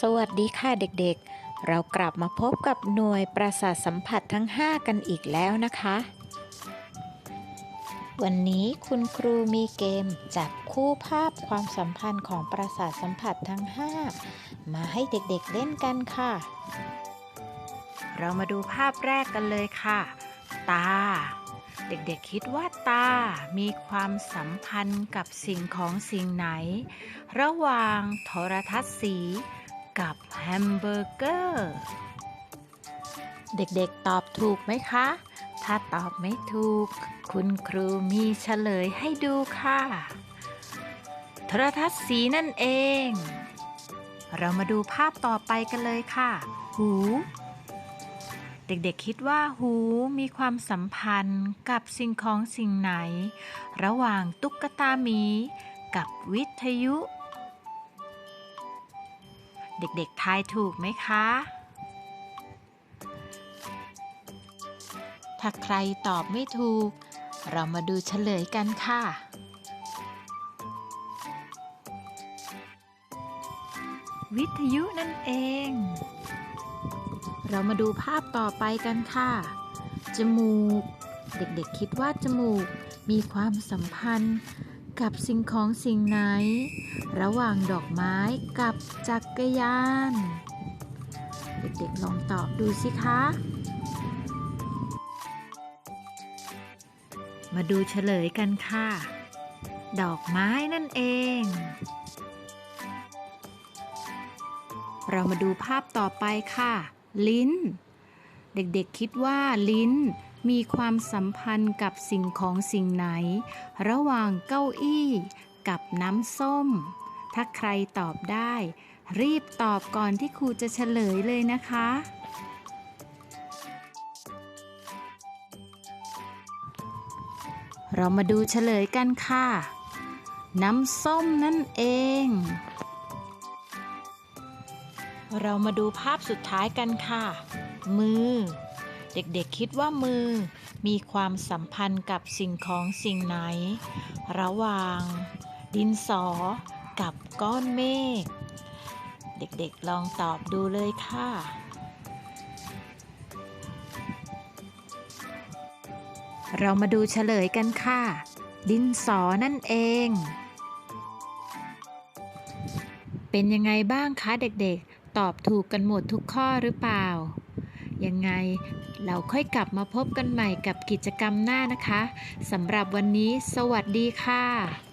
สวัสดีค่ะเด็กๆ เรากลับมาพบกับหน่วยประสาทสัมผัสทั้ง 5 กันอีกแล้วนะคะ วันนี้คุณครูมีเกมจับคู่ภาพความสัมพันธ์ของประสาทสัมผัสทั้ง 5 มาให้เด็กๆเล่นกันค่ะ เรามาดูภาพแรกกันเลยค่ะ ตา เด็กๆคิดว่าตา มีความสัมพันธ์กับสิ่งของสิ่งไหน ระหว่างโทรทัศน์สี กับแฮมเบอร์เกอร์ เด็กๆตอบถูกไหมคะ ถ้าตอบไม่ถูก คุณครูมีเฉลยให้ดูค่ะ โทรทัศน์สีนั่นเอง เรามาดูภาพต่อไปกันเลยค่ะ หู เด็กๆคิดว่าหูมีความสัมพันธ์กับสิ่งของสิ่งไหน ระหว่างตุ๊กตาหมี กับวิทยุ เด็กๆทายถูกไหมคะ ถ้าใครตอบไม่ถูก เรามาดูเฉลยกันค่ะ วิทยุนั่นเอง เรามาดูภาพต่อไปกันค่ะ จมูก เด็กๆคิดว่าจมูกมีความสัมพันธ์ กับสิ่งของสิ่งไหน ระหว่างดอกไม้กับจักรยาน เด็กๆลองตอบดูสิคะ มาดูเฉลยกันค่ะ ดอกไม้นั่นเอง เรามาดูภาพต่อไปค่ะ ลิ้น เด็กๆคิดว่าลิ้นมีความสัมพันธ์กับสิ่งของสิ่งไหน ระหว่างเก้าอี้กับน้ำส้ม ถ้าใครตอบได้ รีบตอบก่อนที่ครูจะเฉลยเลยนะคะ เรามาดูเฉลยกันค่ะ น้ำส้มนั่นเอง เรามาดูภาพสุดท้ายกันค่ะ มือ เด็กๆคิดว่ามือ มีความสัมพันธ์กับสิ่งของสิ่งไหน ระหว่าง ดินสอ กับก้อนเมฆ เด็กๆลองตอบดูเลยค่ะเรามาดูเฉลยกันค่ะ ดินสอนั่นเอง เป็นยังไงบ้างคะเด็กๆ ตอบถูกกันหมดทุกข้อหรือเปล่า ยังไงเราค่อยกลับมาพบกันใหม่กับกิจกรรมหน้านะคะสำหรับวันนี้ สวัสดีค่ะ